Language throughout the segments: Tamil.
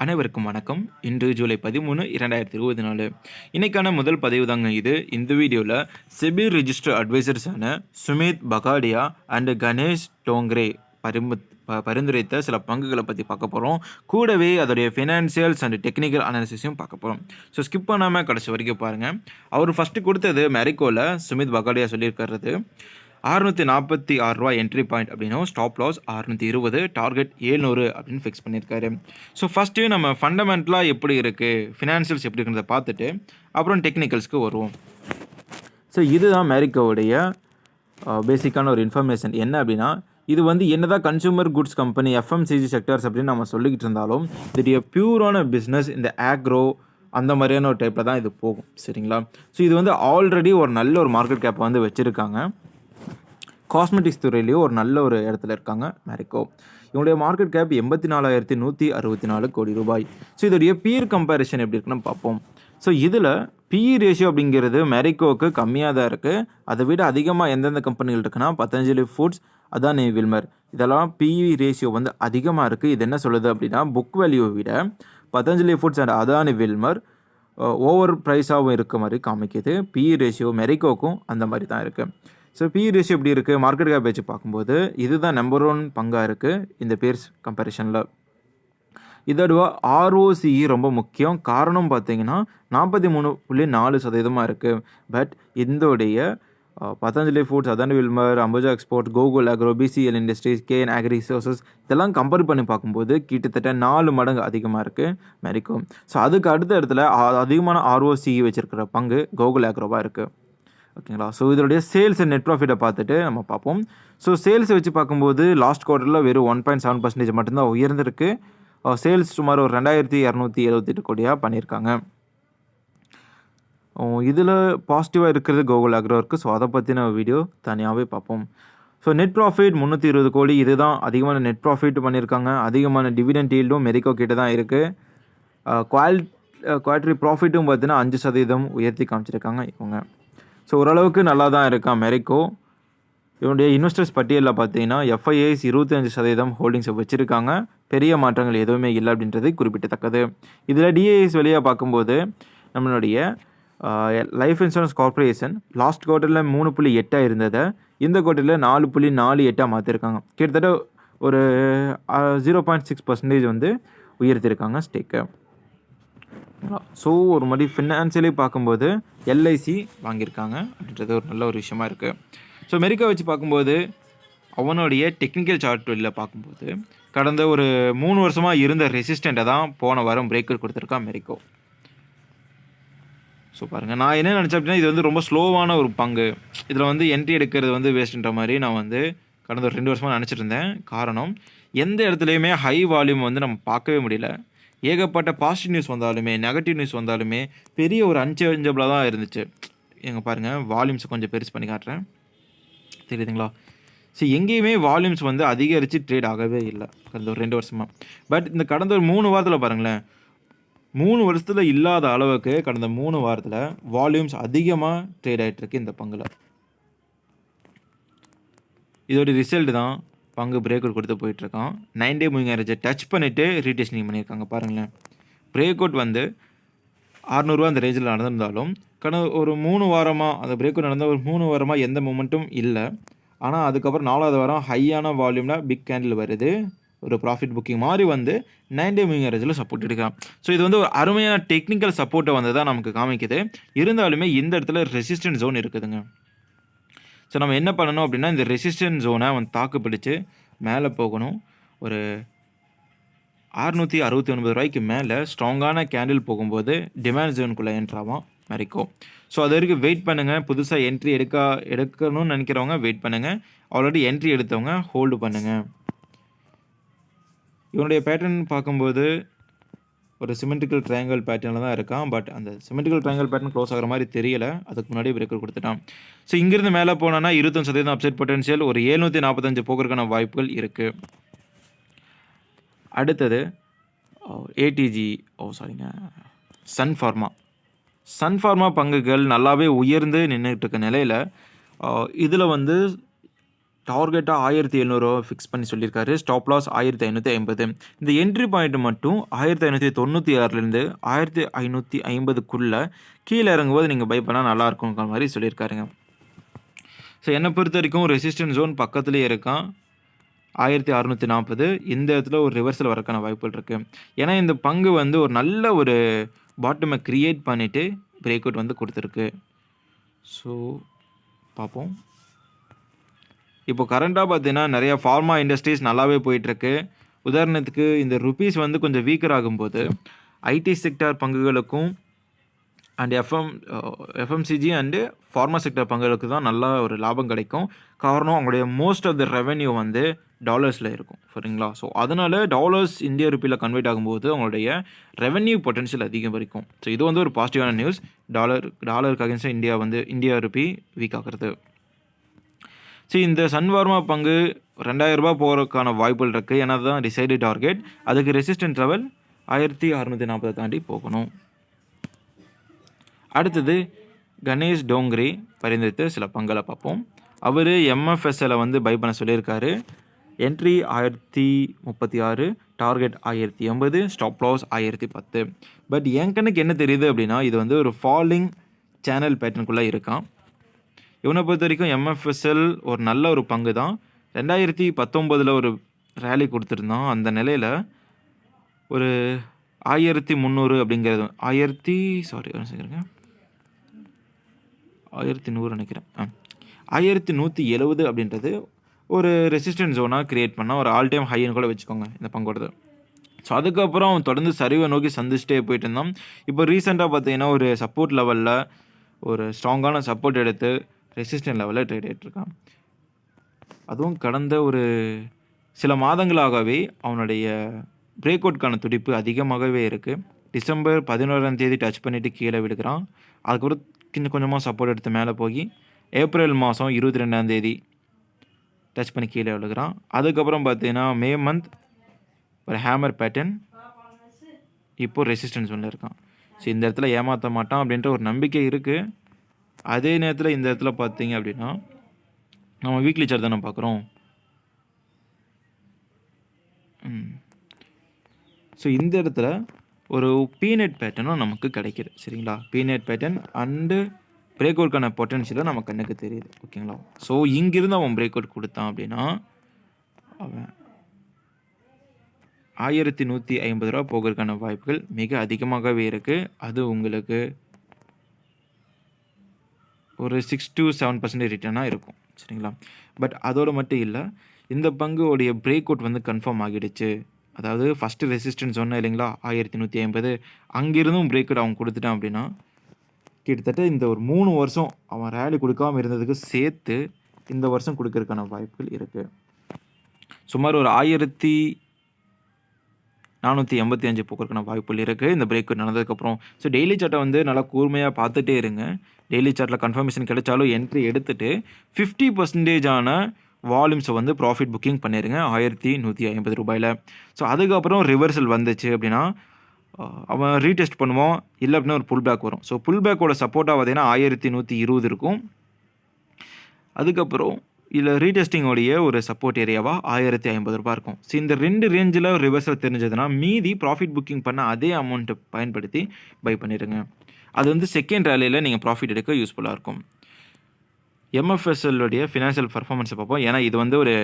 அனைவருக்கும் வணக்கம். இன்று ஜூலை பதிமூணு இரண்டாயிரத்தி இருபது நாலு. இன்றைக்கான முதல் பதிவு தாங்க இது. இந்த வீடியோவில் செபி ரிஜிஸ்டர் அட்வைசர்ஸான சுமித் பகாடியா அண்டு கணேஷ் டோங்ரே பரிமு ப- பரிந்துரைத்த சில பங்குகளை பற்றி பார்க்க போகிறோம் கூடவே அதோடைய ஃபினான்சியல்ஸ் அண்ட் டெக்னிக்கல் அனாலிசிஸையும் பார்க்க போகிறோம் ஸோ ஸ்கிப் பண்ணாமல் கடைசி வரைக்கும் பாருங்கள் அவர் ஃபஸ்ட்டு கொடுத்தது மெரிக்கோவில் சுமித் பகாடியா சொல்லியிருக்கிறது. அறுநூற்றி நாற்பத்தி ஆறு ரூபா என்ட்ரி பாயிண்ட் அப்படின்னும் ஸ்டாப் லாஸ் அறுநூற்றி இருபது டார்கெட் ஏழ்நூறு அப்படின்னு ஃபிக்ஸ் பண்ணியிருக்காரு. ஸோ ஃபஸ்ட்டு நம்ம ஃபண்டமெண்டலாக எப்படி இருக்குது ஃபினான்ஷியல்ஸ் எப்படி இருக்கிறத பார்த்துட்டு அப்புறம் டெக்னிக்கல்ஸ்க்கு வருவோம். ஸோ இதுதான் அமெரிக்காவுடைய பேசிக்கான ஒரு இன்ஃபர்மேஷன் என்ன அப்படின்னா இது வந்து என்னதான் consumer goods company FMCG sectors அப்படின்னு நம்ம சொல்லிக்கிட்டு இருந்தாலும் இதுடைய பியூரான பிஸ்னஸ் இந்த ஆக்ரோ அந்த மாதிரியான ஒரு டைப்பில் தான் இது போகும். சரிங்களா? ஸோ இது வந்து ஆல்ரெடி ஒரு நல்ல ஒரு மார்க்கெட் கேப்பை வந்து வச்சுருக்காங்க. காஸ்மெட்டிக்ஸ் துறையிலேயும் ஒரு நல்ல ஒரு இடத்துல இருக்காங்க மேரிக்கோ இவங்களுடைய மார்க்கெட் கேப் எண்பத்தி நாலாயிரத்தி நூற்றி அறுபத்தி நாலு கோடி ரூபாய். ஸோ இதோடைய பீர் கம்பேரிஷன் எப்படி இருக்குன்னு பார்ப்போம். ஸோ இதில் பிஇ ரேஷியோ அப்படிங்கிறது மெரிக்கோவுக்கு கம்மியாக தான் இருக்குது அதை விட அதிகமாக எந்தெந்த கம்பெனிகள் இருக்குன்னா பதஞ்சலி ஃபுட்ஸ் அதான் வில்மர் இதெல்லாம் பிஇ ரேஷியோ வந்து அதிகமாக இருக்குது இது என்ன சொல்லுது அப்படின்னா புக் வேல்யூவை விட Patanjali foods and Adani Wilmar over ப்ரைஸாகவும் இருக்க மாதிரி காமிக்குது. பிஇ ரேஷியோ மெரிக்கோக்கும் அந்த மாதிரி தான் இருக்குது ஸோ பி ரேஷியோ எப்படி இருக்குது மார்க்கெட் கேப் வச்சு பார்க்கும்போது இதுதான் நம்பர் ஒன் பங்காக இருக்குது இந்த பேர்ஸ் கம்பேரிஷனில் இதோட ஆர்ஓசிஇ ரொம்ப முக்கியம். காரணம் பார்த்தீங்கன்னா நாற்பத்தி மூணு புள்ளி நாலு சதவீதமாக இருக்குது பட் இதோடைய Patanjali foods Adani Wilmar Ambuja export Gokul agro BCL industries KN agri resources இதெல்லாம் கம்பேர் பண்ணி பார்க்கும்போது கிட்டத்தட்ட நாலு மடங்கு அதிகமாக இருக்குது மெரிக்கோ ஸோ அதுக்கு அடுத்த இடத்துல அதிகமான ஆர்ஓசிஇ வச்சுருக்கிற பங்கு கோகுல் அக்ரோவாக இருக்குது ஓகேங்களா ஸோ இதோடைய சேல்ஸ் அண்ட் நெட் ப்ராஃபிட்டை பார்த்துட்டு நம்ம பார்ப்போம். ஸோ சேல்ஸை வச்சு பார்க்கும்போது லாஸ்ட் குவார்ட்டரில் வெறும் ஒன் பாயிண்ட் செவன் பர்சன்டேஜ் மட்டும்தான் உயர்ந்திருக்கு. Uh, சேல்ஸ் சுமார் ஒரு ரெண்டாயிரத்தி இரநூத்தி எழுபத்தெட்டு கோடியாக பண்ணியிருக்காங்க. இதில் பாசிட்டிவாக இருக்கிறது கோகுல் அக்ரோ இருக்குது ஸோ அதை பற்றின வீடியோ தனியாகவே பார்ப்போம். ஸோ நெட் ப்ராஃபிட் முந்நூற்றி இருபது கோடி. இதுதான் அதிகமான நெட் ப்ராஃபிட் பண்ணியிருக்காங்க. அதிகமான டிவிடெண்ட் ஈல்டும் மெரிக்கோ கிட்ட தான் இருக்குது குவால் குவார்டரி ப்ராஃபிட்டும் பார்த்தீங்கன்னா அஞ்சு சதவீதம் உயர்த்தி காமிச்சிருக்காங்க இவங்க. ஸோ ஓரளவுக்கு நல்லா தான் இருக்கான் மெரிக்கோ இவனுடைய இன்வெஸ்டர்ஸ் பட்டியலில் பார்த்தீங்கன்னா எஃப்ஐஏஸ் இருபத்தஞ்சு சதவீதம் ஹோல்டிங்ஸை வச்சுருக்காங்க. பெரிய மாற்றங்கள் எதுவுமே இல்லை அப்படின்றது குறிப்பிடத்தக்கது. இதில் டிஏஎஸ் வெளியாக பார்க்கும்போது நம்மளுடைய லைஃப் இன்சூரன்ஸ் கார்ப்பரேஷன் லாஸ்ட் குவார்ட்டரில் மூணு புள்ளி எட்டாக இருந்ததை இந்த குவார்ட்டரில் நாலு புள்ளி நாலு எட்டாக மாற்றிருக்காங்க கிட்டத்தட்ட ஒரு ஜீரோ பாயிண்ட் சிக்ஸ் பர்சன்டேஜ் வந்து உயர்த்திருக்காங்க ஸ்டேக்கை ஸோ ஒரு மாதிரி ஃபினான்சியலி பார்க்கும்போது எல்ஐசி வாங்கியிருக்காங்க. அப்படின்றது ஒரு நல்ல ஒரு விஷயமா இருக்குது ஸோ மெரிக்கா வச்சு பார்க்கும்போது அவனுடைய டெக்னிக்கல் சார்ட் வெளியில் பார்க்கும்போது கடந்த ஒரு மூணு வருஷமாக இருந்த ரெசிஸ்டண்ட்டை தான் போன வாரம் பிரேக்கர் கொடுத்துருக்கான் மெரிக்கோ ஸோ பாருங்கள் நான் என்ன நினச்சேன் அப்படின்னா இது வந்து ரொம்ப ஸ்லோவான ஒரு பங்கு. இதில் வந்து என்ட்ரி எடுக்கிறது வந்து வேஸ்ட்ன்ற மாதிரி நான் வந்து கடந்த ஒரு ரெண்டு வருஷமாக நினச்சிட்டு இருந்தேன். காரணம் எந்த இடத்துலையுமே ஹை வால்யூம் வந்து நம்ம பார்க்கவே முடியல. ஏகப்பட்ட பாசிட்டிவ் நியூஸ் வந்தாலுமே நெகட்டிவ் நியூஸ் வந்தாலுமே பெரிய ஒரு அன்சேஞ்சபிளாக தான் இருந்துச்சு. எங்கள் பாருங்கள் வால்யூம்ஸை கொஞ்சம் பெருசு பண்ணி காட்டுறேன். தெரியுதுங்களா? ஸோ எங்கேயுமே வால்யூம்ஸ் வந்து அதிகரித்து ட்ரேட் ஆகவே இல்லை. கடந்த ஒரு ரெண்டு வருஷமாக பட் இந்த கடந்த ஒரு மூணு வாரத்தில் பாருங்களேன் மூணு வருஷத்தில் இல்லாத அளவுக்கு கடந்த மூணு வாரத்தில் வால்யூம்ஸ் அதிகமாக ட்ரேட் ஆகிட்டுருக்கு இந்த பங்கில். இதோடைய ரிசல்ட் தான் பங்கு பிரேக் அவுட் கொடுத்து போயிட்டுருக்கான். நைன் டே மூவிங் ஆவரேஜை டச் பண்ணிவிட்டு ரீடெஸ்டிங் பண்ணியிருக்காங்க பாருங்களேன். பிரேக் அவுட் வந்து அறநூறுவா அந்த ரேஞ்சில் நடந்திருந்தாலும் கடந்த ஒரு மூணு வாரமாக அந்த பிரேக் அவுட் நடந்த ஒரு மூணு வாரமாக எந்த மூமெண்ட்டும் இல்லை. ஆனால் அதுக்கப்புறம் நாலாவது வாரம் ஹையான வால்யூமில் பிக் கேண்டில் வருது. ஒரு ப்ராஃபிட் புக்கிங் மாதிரி வந்து நைன் டே மூவிங் ஆவரேஜில் சப்போர்ட் எடுக்கலாம் ஸோ இது வந்து ஒரு அருமையான டெக்னிக்கல் சப்போர்ட்டை வந்து தான் நமக்கு காமிக்குது. இருந்தாலுமே இந்த இடத்துல ரெசிஸ்டன்ட் ஜோன் இருக்குதுங்க. ஸோ நம்ம என்ன பண்ணணும் அப்படின்னா இந்த ரெசிஸ்டன்ட் ஜோனை அவன் தாக்கு பிடிச்சு மேலே போகணும். ஒரு அறுநூற்றி அறுபத்தி ஒன்பது ரூபாய்க்கு மேலே ஸ்ட்ராங்கான கேண்டில் போகும்போது டிமாண்ட் ஜோனுக்குள்ளே என்ட்ராவான் மறைக்கும். ஸோ அது வரைக்கும் வெயிட் பண்ணுங்கள் புதுசாக என்ட்ரி எடுக்க எடுக்கணும்னு நினைக்கிறவங்க வெயிட் பண்ணுங்கள் ஆல்ரெடி என்ட்ரி எடுத்தவங்க ஹோல்டு பண்ணுங்கள் இவனுடைய பேட்டர்ன் பார்க்கும்போது ஒரு சிமெண்ட்ரிக்கல் ட்ரையாங்கல் பேட்டர்னில் தான் இருக்கான். பட் அந்த சிமெண்ட்ரிக்கல் ட்ரையாங்கல் பேட்டர்ன் க்ளோஸ் ஆகிற மாதிரி தெரியல. அதுக்கு முன்னாடி பிரேக்கர் கொடுத்துட்டான். ஸோ இங்கிருந்து மேலே போனோன்னா இருபத்தஞ்சு சதவீதம் அப்செட் பொட்டன்ஷியல் ஒரு ஏழ்நூற்றி நாற்பத்தஞ்சு போக்குறதுக்கான வாய்ப்புகள் இருக்குது அடுத்தது ஏடிஜி ஓ சாரிங்க சன் ஃபார்மா சன் ஃபார்மா பங்குகள் நல்லாவே உயர்ந்து நின்றுட்டு இருக்க நிலையில் oh, இதில் வந்து டார்கெட்டாக ஆயிரத்தி எழுநூறுவா ஃபிக்ஸ் பண்ணி சொல்லியிருக்காரு. ஸ்டாப் லாஸ் ஆயிரத்தி ஐநூற்றி ஐம்பது. இந்த என்ட்ரி பாயிண்ட் மட்டும் ஆயிரத்தி ஐநூற்றி தொண்ணூற்றி ஆறுலேருந்து ஆயிரத்தி ஐநூற்றி ஐம்பதுக்குள்ளே கீழே இறங்கும்போது நீங்கள் பை பண்ணால் நல்லாயிருக்குங்கிற மாதிரி சொல்லியிருக்காருங்க. ஸோ என்னை பொறுத்த வரைக்கும் ரெசிஸ்டன்ஸ் ஜோன் பக்கத்துலேயே இருக்கான். ஆயிரத்தி அறநூற்றி நாற்பது இந்த இடத்துல ஒரு ரிவர்சல் வரக்கான வாய்ப்புகள் இருக்குது ஏன்னா இந்த பங்கு வந்து ஒரு நல்ல ஒரு பாட்டமை க்ரியேட் பண்ணிவிட்டு பிரேக் அவுட் வந்து கொடுத்துருக்கு. ஸோ பார்ப்போம். இப்போ கரண்ட்டாக பார்த்தீங்கன்னா நிறையா ஃபார்மா இண்டஸ்ட்ரீஸ் நல்லாவே போயிட்டுருக்கு. உதாரணத்துக்கு இந்த ருபீஸ் வந்து கொஞ்சம் வீக்கர் ஆகும்போது IT sector பங்குகளுக்கும் and FM FMCG and pharma sector பங்குகளுக்கு தான் நல்லா ஒரு லாபம் கிடைக்கும். காரணம் அவங்களுடைய மோஸ்ட் ஆஃப் த ரெவென்யூ வந்து டாலர்ஸில் இருக்கும் சரிங்களா? ஸோ அதனால் டாலர்ஸ் இந்திய ருப்பியில் கன்வெர்ட் ஆகும்போது அவங்களுடைய ரெவென்யூ பொட்டன்ஷியல் அதிகம் வரைக்கும் ஸோ இது வந்து ஒரு பாசிட்டிவான நியூஸ் டாலர் டாலருக்கு அகேன்ஸ்டாக இந்தியா வந்து இந்தியா ருப்பி வீக் ஆகிறது. சரி இந்த சன்வார்மா பங்கு ரெண்டாயிரம் ரூபாய் போகிறதுக்கான வாய்ப்புகள் இருக்குது ஏன்னா தான் டிசைடு டார்கெட் அதுக்கு ரெசிஸ்டன்ட் லெவல் ஆயிரத்தி அறநூற்றி நாற்பதை தாண்டி போகணும். அடுத்தது கணேஷ் டோங்ரி பரிந்துரைத்த சில பங்களை பார்ப்போம். அவர் எம்எஃப்எஸ்எல வந்து பை பண்ண சொல்லியிருக்காரு. என்ட்ரி ஆயிரத்தி முப்பத்தி ஆறு டார்கெட் ஆயிரத்தி எண்பது ஸ்டாப் லாஸ் ஆயிரத்தி பத்து. பட் என் கண்ணுக்கு என்ன தெரியுது அப்படின்னா இது வந்து ஒரு ஃபாலிங் சேனல் பேட்டர்னுக்குள்ளே இருக்கான். இவனை பொறுத்த வரைக்கும் எம்எஃப்எஸ்எல் ஒரு நல்ல ஒரு பங்கு தான் ரெண்டாயிரத்தி பத்தொம்போதில் ஒரு ரேலி கொடுத்துருந்தான். அந்த நிலையில் ஒரு ஆயிரத்தி முந்நூறு அப்படிங்கிறது ஆயிரத்தி சாரி சொல்லுங்க ஆயிரத்தி நூறு நினைக்கிறேன். ஆ. ஆயிரத்தி நூற்றி எழுபது அப்படின்றது ஒரு ரெசிஸ்டன்ஸ் ஜோனாக க்ரியேட் பண்ணால் ஒரு ஆல் டைம் ஹைன்னு கூட வச்சுக்கோங்க இந்த பங்கோடது. ஸோ அதுக்கப்புறம் அவன் தொடர்ந்து சரிவை நோக்கி சந்திச்சிட்டே போயிட்டு இருந்தான். இப்போ ரீசெண்டாக பார்த்தீங்கன்னா ஒரு சப்போர்ட் லெவலில் ஒரு ஸ்ட்ராங்கான சப்போர்ட் எடுத்து ரெசிஸ்டன்ட் லெவலில் ட்ரேட் ஆகிட்டுருக்கான் அதுவும் கடந்த ஒரு சில மாதங்களாகவே அவனுடைய பிரேக் அவுட்கான துடிப்பு அதிகமாகவே இருக்குது டிசம்பர் பதினோராம் தேதி டச் பண்ணிவிட்டு கீழே விடுக்கிறான் அதுக்கப்புறம் கொஞ்சம் கொஞ்சமாக சப்போர்ட் எடுத்து மேலே போய் ஏப்ரல் மாதம் இருபத்தி ரெண்டாம் தேதி டச் பண்ணி கீழே விழுகிறான். அதுக்கப்புறம் பார்த்தீங்கன்னா மே மந்த் ஒரு ஹேமர் பேட்டர்ன் இப்போ ரெசிஸ்டன்ஸ் ஒன்று இருக்கான். ஸோ இந்த இடத்துல ஏமாற்ற மாட்டான் அப்படின்ற ஒரு நம்பிக்கை இருக்குது அதே நேரத்தில் இந்த இடத்துல பார்த்தீங்க அப்படின்னா நம்ம வீக்லி சார்ட் தானே பார்க்குறோம் ஸோ இந்த இடத்துல ஒரு பீனட் பேட்டர்னும் நமக்கு கிடைக்கிது சரிங்களா? பீனட் பேட்டர்ன் அண்டு பிரேக் அவுட்கான பொட்டன்ஷியலும் நம்ம கண்ணுக்கு தெரியுது ஓகேங்களா? ஸோ இங்கிருந்து அவன் பிரேக் அவுட் கொடுத்தான் அப்படின்னா அவன் ஆயிரத்தி நூற்றி ஐம்பது ரூபா போகிறதுக்கான வாய்ப்புகள் மிக அதிகமாகவே இருக்குது அது உங்களுக்கு ஒரு சிக்ஸ் டு செவன் பர்சன்டேஜ் ரிட்டர்னாக இருக்கும். சரிங்களா? பட் அதோடு மட்டும் இல்லை இந்த பங்குடைய பிரேக் அவுட் வந்து கன்ஃபார்ம் ஆகிடுச்சு. அதாவது ஃபஸ்ட்டு ரெசிஸ்டன்ஸ் சொன்னேன் இல்லைங்களா? ஆயிரத்தி நூற்றி ஐம்பது. அங்கேருந்தும் பிரேக் அவுட் அவன் கொடுத்துட்டான் அப்படின்னா கிட்டத்தட்ட இந்த ஒரு மூணு வருஷம் அவன் ரேலி கொடுக்காம இருந்ததுக்கு சேர்த்து இந்த வருஷம் கொடுக்கறதுக்கான வாய்ப்புகள் இருக்குது சுமார் ஒரு ஆயிரத்தி நானூற்றி எண்பத்தி அஞ்சு போக்குறதுக்கான வாய்ப்புகள் இருக்குது இந்த பிரேக் நடந்ததுக்கப்புறம் ஸோ டெய்லி சார்ட்டை வந்து நல்லா கூர்மையாக பார்த்துட்டே இருங்க. டெய்லி சார்ட்டில் கன்ஃபர்மேஷன் கிடைச்சாலும் என்ட்ரி எடுத்துகிட்டு ஃபிஃப்டி பர்சன்டேஜான வால்யூம்ஸை வந்து ப்ராஃபிட் புக்கிங் பண்ணிடுங்க ஆயிரத்தி நூற்றி ஐம்பது ரூபாயில். ஸோ அதுக்கப்புறம் ரிவர்சல் வந்துச்சு அப்படின்னா அவன் ரீடெஸ்ட் பண்ணுவோம் இல்லை அப்படின்னா ஒரு புல் பேக் வரும் ஸோ புல் பேக்கோட சப்போர்ட்டாக பார்த்தீங்கன்னா ஆயிரத்தி நூற்றி இருபது இருக்கும். அதுக்கப்புறம் இல்லை ரீடெஸ்டிங்கோடைய ஒரு சப்போர்ட் ஏரியாவாக ஆயிரத்தி ஐம்பது ரூபா இருக்கும். ஸோ இந்த ரெண்டு ரேஞ்சில் ரிவர்சல் தெரிஞ்சதுன்னா மீதி ப்ராஃபிட் புக்கிங் பண்ண அதே அமௌண்ட்டை பயன்படுத்தி பை பண்ணிடுங்க அது வந்து செகண்ட் ரேலியில் நீங்கள் ப்ராஃபிட் எடுக்க யூஸ்ஃபுல்லாக இருக்கும். எம்எஃப்எஸ்எல்லுடைய ஃபினான்ஷியல் பர்ஃபார்மன்ஸை பார்ப்போம். ஏன்னா இது வந்து ஒரு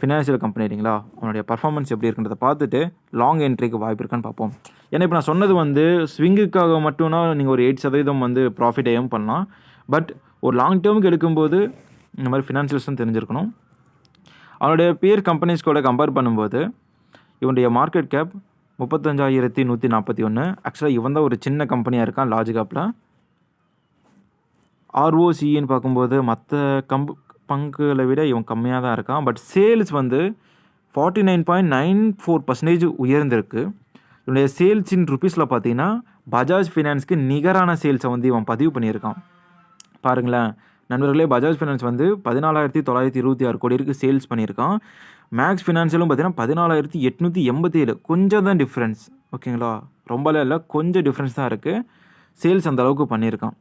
ஃபினான்ஷியல் கம்பெனி இல்லைங்களா? அவனுடைய பர்ஃபார்மன்ஸ் எப்படி இருக்குன்றதை பார்த்துட்டு லாங் என்ட்ரிக்கு வாய்ப்பு இருக்கான்னு பார்ப்போம். ஏன்னா இப்போ நான் சொன்னது வந்து ஸ்விங்குக்காக மட்டும்னா நீங்கள் ஒரு எயிட் சதவீதம் வந்து ப்ராஃபிட் ஏம் பண்ணலாம். பட் ஒரு லாங் டேர்முக்கு எடுக்கும்போது இந்த மாதிரி ஃபினான்ஷியல்ஸும் தெரிஞ்சிருக்கணும். அவனுடைய பியர் கம்பெனிஸ் கூட கம்பேர் பண்ணும்போது இவனுடைய மார்க்கெட் கேப் முப்பத்தஞ்சாயிரத்தி நூற்றி நாற்பத்தி ஒன்று ஆக்சுவலாக இவன் தான் ஒரு சின்ன கம்பெனியாக இருக்கான் லார்ஜ் கேப்பில் ஆர்ஓசின்னு பார்க்கும்போது மற்ற கம்பு பங்குகளை விட இவன் கம்மியாக தான் இருக்கான். பட் சேல்ஸ் வந்து forty nine point nine four percentage உயர்ந்திருக்கு. இவனுடைய சேல்ஸ் இன் ருபீஸில் பார்த்தீங்கன்னா பஜாஜ் ஃபினான்ஸ்க்கு நிகரான சேல்ஸை வந்து இவன் பதிவு பண்ணியிருக்கான். பாருங்களேன். நண்பர்களே பஜாஜ் ஃபினான்ஸ் வந்து பதினாலாயிரத்தி தொள்ளாயிரத்தி இருபத்தி ஆறு கோடிக்கு சேல்ஸ் பண்ணியிருக்கான். மேக்ஸ் ஃபினான்ஷியலும் பார்த்தீங்கன்னா பதினாலாயிரத்தி எட்நூற்றி எண்பத்தி ஏழு. கொஞ்சம் தான் டிஃப்ரென்ஸ் ஓகேங்களா? ரொம்பலாம் இல்லை கொஞ்சம் டிஃப்ரென்ஸ் தான் இருக்குது சேல்ஸ் அந்த அளவுக்கு பண்ணியிருக்கான்.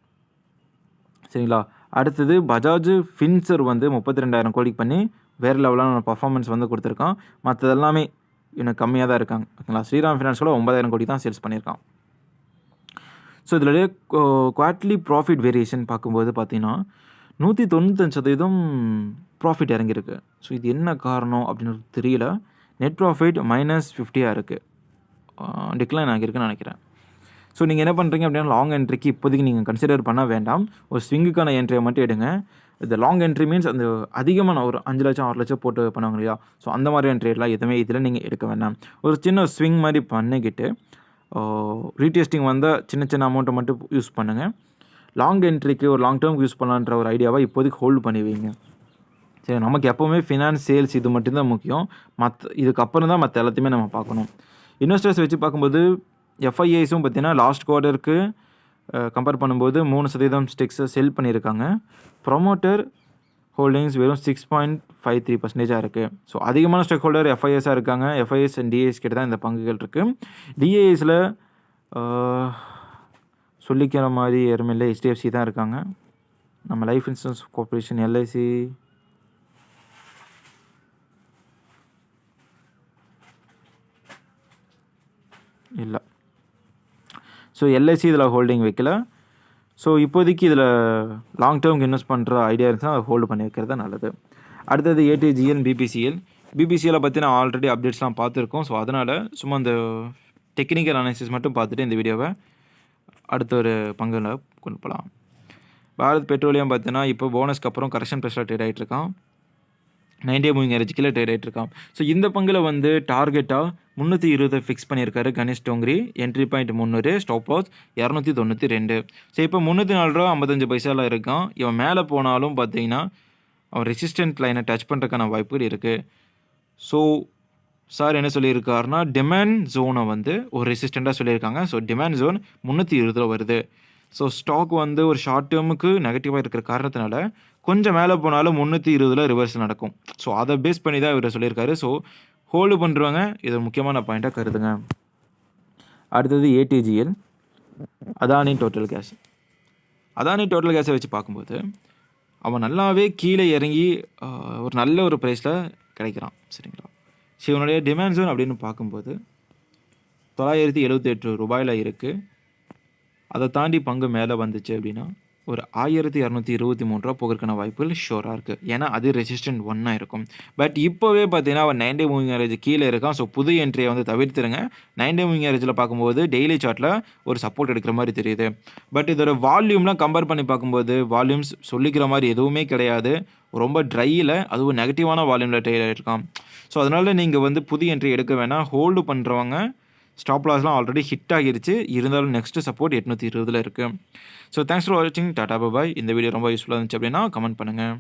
சரிங்களா? அடுத்தது பஜாஜ் ஃபின்சர் வந்து முப்பத்தி ரெண்டாயிரம் கோடிக்கு பண்ணி வேறு லெவலான பர்ஃபார்மன்ஸ் வந்து கொடுத்துருக்கான். மற்றது எல்லாமே இன்னும் கம்மியாக தான் இருக்காங்க. ஓகேங்களா? ஸ்ரீராம் ஃபினான்ஸோட ஒன்பதாயிரம் கோடி தான் சேல்ஸ் பண்ணியிருக்கான். ஸோ இதில் குவார்ட்லி ப்ராஃபிட் வேரியேஷன் பார்க்கும்போது பார்த்தீங்கன்னா நூற்றி தொண்ணூத்தஞ்சு சதவீதம் ப்ராஃபிட் இறங்கியிருக்கு. ஸோ இது என்ன காரணம் அப்படின்னு தெரியல. நெட் ப்ராஃபிட் மைனஸ் ஃபிஃப்டியாக இருக்குது டிக்ளைன் ஆகியிருக்குன்னு நினைக்கிறேன். ஸோ நீங்கள் என்ன பண்ணுறீங்க அப்படின்னா லாங் என்ட்ரிக்கு இப்போதைக்கு நீங்கள் கன்சிடர் பண்ண வேண்டாம். ஒரு ஸ்விங்குக்கான என்ட்ரியை மட்டும் எடுங்க. இந்த லாங் என்ட்ரி மீன்ஸ் அந்த அதிகமான ஒரு அஞ்சு லட்சம் ஆறு லட்சம் போட்டு பண்ணுவாங்க இல்லையா? ஸோ அந்த மாதிரி என்ட்ரியெல்லாம் எதுவுமே இதில் நீங்கள் எடுக்க வேண்டாம். ஒரு சின்ன ஸ்விங் மாதிரி பண்ணிக்கிட்டு ரீடெஸ்டிங் வந்தால் சின்ன சின்ன அமௌண்ட்டை மட்டும் யூஸ் பண்ணுங்கள் லாங் என்ட்ரிக்கு ஒரு லாங் டேர்ம் யூஸ் பண்ணலான்ற ஒரு ஐடியாவை இப்போதைக்கு ஹோல்டு பண்ணி வைங்க. சரி நமக்கு எப்போவுமே ஃபினான்ஸ் சேல்ஸ் இது மட்டும்தான் முக்கியம். மற்ற இதுக்கப்புறம் தான் மற்ற எல்லாத்தையுமே நம்ம பார்க்கணும். இன்வெஸ்டர்ஸ் வச்சு பார்க்கும்போது எஃப்ஐஏஸும் பார்த்தீங்கன்னா லாஸ்ட் குவார்டருக்கு கம்பேர் பண்ணும்போது மூணு சதவீதம் ஸ்டெக்ஸை செல் பண்ணியிருக்காங்க. ப்ரொமோட்டர் ஹோல்டிங்ஸ் வெறும் சிக்ஸ் பாயிண்ட் ஃபைவ் த்ரீ பர்சன்டேஜாக இருக்குது ஸோ அதிகமான ஸ்டேக் ஹோல்டர் எஃப்ஐஎஸாக இருக்காங்க. எஃப்ஐஎஸ் அண்ட் டிஏஎஸ் கிட்ட தான் இந்த பங்குகள் இருக்குது டிஏஎஸில் சொல்லிக்கிற மாதிரி யாருமே இல்லை. ஹெச்டிஎஃப்சி தான் இருக்காங்க. நம்ம லைஃப் இன்சூரன்ஸ் கார்பரேஷன் எல்ஐசி இல்லை. ஸோ எல்ஐசி இதில் ஹோல்டிங் வைக்கல. ஸோ இப்போதைக்கு இதில் லாங் டேர்ம்க்கு இன்வெஸ்ட் பண்ணுற ஐடியா இருந்துச்சுன்னா அதை ஹோல்டு பண்ணி வைக்கிறது நல்லது. அடுத்தது ஏடிஜிஎல் பிபிசிஎல் பிபிசிஎலை பற்றி நான் ஆல்ரெடி அப்டேட்ஸ்லாம் பார்த்துருக்கோம். ஸோ அதனால் சும்மா அந்த டெக்னிக்கல் அனாலிசிஸ் மட்டும் பார்த்துட்டு இந்த வீடியோவை அடுத்த ஒரு பங்குல கொண்டு போகலாம் பாரத் பெட்ரோலியம் பார்த்தீங்கன்னா இப்போ போனஸ்க்கு அப்புறம் கரெக்ஷன் ப்ரெஷராக ட்ரேட் ஆகிட்டு இருக்கான். நைன்டி மூவிங் ஆரஞ்சு ட்ரேட் ஆகிட்டு இருக்கான். ஸோ இந்த பங்கில் வந்து டார்கெட்டாக முந்நூற்றி இருபது ஃபிக்ஸ் பண்ணியிருக்காரு கணேஷ் டோங்கிரி. என்ட்ரி பாயிண்ட் முந்நூறு ஸ்டாப் லாஸ் இரநூத்தி தொண்ணூற்றி ரெண்டு. ஸோ இப்போ முந்நூற்றி நாலு ரூபா ஐம்பத்தஞ்சு பைசாவில் இருக்கான். இவன் மேலே போனாலும் பார்த்தீங்கன்னா அவன் ரெசிஸ்டன்ட் லைனை டச் பண்ணுறதுக்கான வாய்ப்புகள் இருக்குது ஸோ சார் என்ன சொல்லியிருக்காருன்னா டிமாண்ட் ஜோனை வந்து ஒரு ரெசிஸ்டண்ட்டாக சொல்லியிருக்காங்க. ஸோ டிமாண்ட் ஜோன் முந்நூற்றி இருபதில் வருது. ஸோ ஸ்டாக் வந்து ஒரு ஷார்ட் டேர்முக்கு நெகட்டிவாக இருக்கிற காரணத்தினால கொஞ்சம் மேலே போனாலும் முந்நூற்றி இருபதில் ரிவர்ஸ் நடக்கும். ஸோ அதை பேஸ் பண்ணி தான் இவர் சொல்லியிருக்காரு. ஸோ ஹோல்டு பண்ணுறவங்க இது முக்கியமான பாயிண்ட்டாக கருதுங்க. அடுத்தது ATGL Adani total gas Adani total கேஸை வச்சு பார்க்கும்போது அவன் நல்லாவே கீழே இறங்கி ஒரு நல்ல ஒரு ப்ரைஸில் கிடைக்கிறான். சரிங்களா? சிவனுடைய டிமாண்ட் ஜோன் அப்படின்னு பார்க்கும்போது தொள்ளாயிரத்தி எழுபத்தி எட்டு ரூபாயில் இருக்குது அதை தாண்டி பங்கு மேலே வந்துச்சு அப்படின்னா ஒரு ஆயிரத்தி இரநூத்தி இருபத்தி மூணு ரூபா போகிறதுக்கான வாய்ப்புகள் ஷோராக இருக்குது ஏன்னா அது ரெசிஸ்டன்ட் ஒன்னாக இருக்கும். பட் இப்போவே பார்த்தீங்கன்னா அவன் நைன் டே மூவிங் ஆரேஜ் கீழே இருக்கான். ஸோ புது என்ட்ரியை வந்து தவிர்த்துருங்க. நைன் டே மூவிங் ஆரேஜில் பார்க்கும்போது டெய்லி சார்ட்டில் ஒரு சப்போர்ட் எடுக்கிற மாதிரி தெரியுது. பட் இதோட வால்யூம்லாம் கம்பேர் பண்ணி பார்க்கும்போது வால்யூம்ஸ் சொல்லிக்கிற மாதிரி எதுவுமே கிடையாது. ரொம்ப ட்ரையில் அதுவும் நெகட்டிவான வால்யூமில் ட்ரெயில் இருக்கான். ஸோ அதனால் நீங்கள் வந்து புது என்ட்ரி எடுக்க வேணாம். ஹோல்டு பண்ணுறவங்க ஸ்டாப் லாஸ்லாம் ஆல்ரெடி ஹிட் ஆகிருச்சு. இருந்தாலும் நெக்ஸ்ட்டு சப்போர்ட் எட்நூற்றி இருபதில் இருக்குது ஸோ தேங்க்ஸ் ஃபார் வாட்சிங் டாடா பாய் இந்த வீடியோ ரொம்ப யூஸ்ஃபுல்லாக இருந்துச்சு அப்படின்னா கமெண்ட் பண்ணுங்கள்